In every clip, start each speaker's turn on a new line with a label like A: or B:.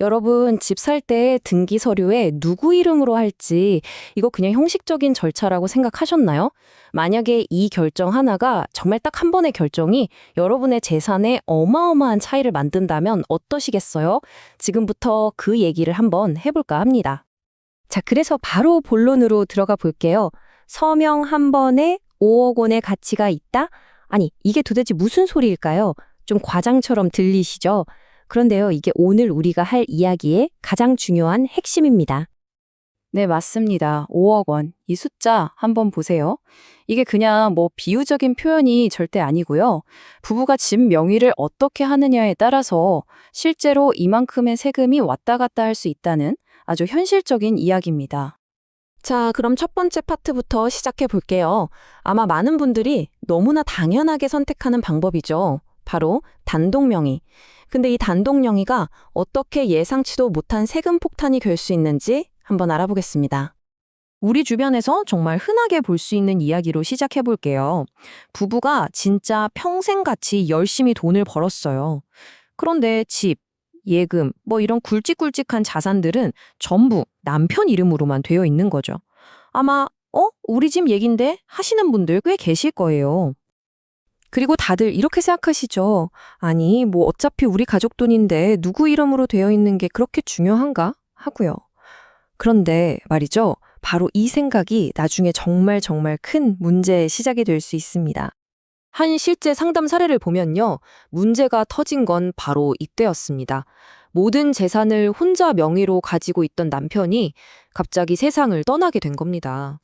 A: 여러분, 집 살 때 등기 서류에 누구 이름으로 할지 이거 그냥 형식적인 절차라고 생각하셨나요? 만약에 이 결정 하나가 정말 딱 한 번의 결정이 여러분의 재산에 어마어마한 차이를 만든다면 어떠시겠어요? 지금부터 그 얘기를 한번 해볼까 합니다.
B: 자, 그래서 바로 본론으로 들어가 볼게요. 서명 한 번에 5억 원의 가치가 있다? 아니, 이게 도대체 무슨 소리일까요? 좀 과장처럼 들리시죠? 그런데요, 이게 오늘 우리가 할 이야기의 가장 중요한 핵심입니다.
A: 네, 맞습니다. 5억 원. 이 숫자 한번 보세요. 이게 그냥 뭐 비유적인 표현이 절대 아니고요. 부부가 집 명의를 어떻게 하느냐에 따라서 실제로 이만큼의 세금이 왔다 갔다 할 수 있다는 아주 현실적인 이야기입니다.
B: 자, 그럼 첫 번째 파트부터 시작해 볼게요. 아마 많은 분들이 너무나 당연하게 선택하는 방법이죠. 바로 단독명의. 근데 이 단독명의가 어떻게 예상치도 못한 세금 폭탄이 될 수 있는지 한번 알아보겠습니다.
C: 우리 주변에서 정말 흔하게 볼 수 있는 이야기로 시작해 볼게요. 부부가 진짜 평생 같이 열심히 돈을 벌었어요. 그런데 집, 예금, 뭐 이런 굵직굵직한 자산들은 전부 남편 이름으로만 되어 있는 거죠. 아마, 어? 우리 집 얘긴데? 하시는 분들 꽤 계실 거예요. 그리고 다들 이렇게 생각하시죠. 아니, 뭐 어차피 우리 가족 돈인데 누구 이름으로 되어 있는 게 그렇게 중요한가? 하고요. 그런데 말이죠. 바로 이 생각이 나중에 정말 정말 큰 문제의 시작이 될 수 있습니다.
A: 한 실제 상담 사례를 보면요. 문제가 터진 건 바로 이때였습니다. 모든 재산을 혼자 명의로 가지고 있던 남편이 갑자기 세상을 떠나게 된 겁니다.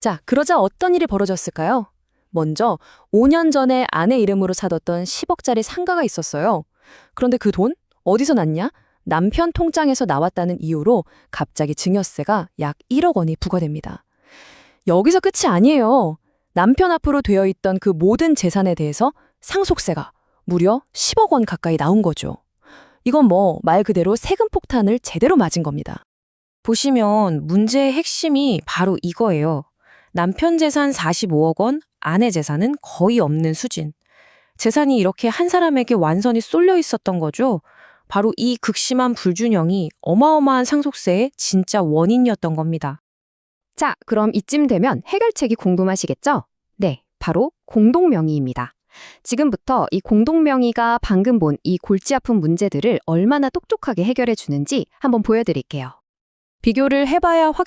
A: 자, 그러자 어떤 일이 벌어졌을까요? 먼저 5년 전에 아내 이름으로 사뒀던 10억짜리 상가가 있었어요. 그런데 그 돈 어디서 났냐? 남편 통장에서 나왔다는 이유로 갑자기 증여세가 약 1억 원이 부과됩니다. 여기서 끝이 아니에요. 남편 앞으로 되어 있던 그 모든 재산에 대해서 상속세가 무려 10억 원 가까이 나온 거죠. 이건 뭐 말 그대로 세금 폭탄을 제대로 맞은 겁니다.
C: 보시면 문제의 핵심이 바로 이거예요. 남편 재산 45억 원, 아내 재산은 거의 없는 수준. 재산이 이렇게 한 사람에게 완전히 쏠려 있었던 거죠. 바로 이 극심한 불균형이 어마어마한 상속세의 진짜 원인이었던 겁니다.
D: 자, 그럼 이쯤 되면 해결책이 궁금하시겠죠? 네, 바로 공동명의입니다. 지금부터 이 공동명의가 방금 본 이 골치 아픈 문제들을 얼마나 똑똑하게 해결해 주는지 한번 보여드릴게요.
A: 비교를 해봐야 확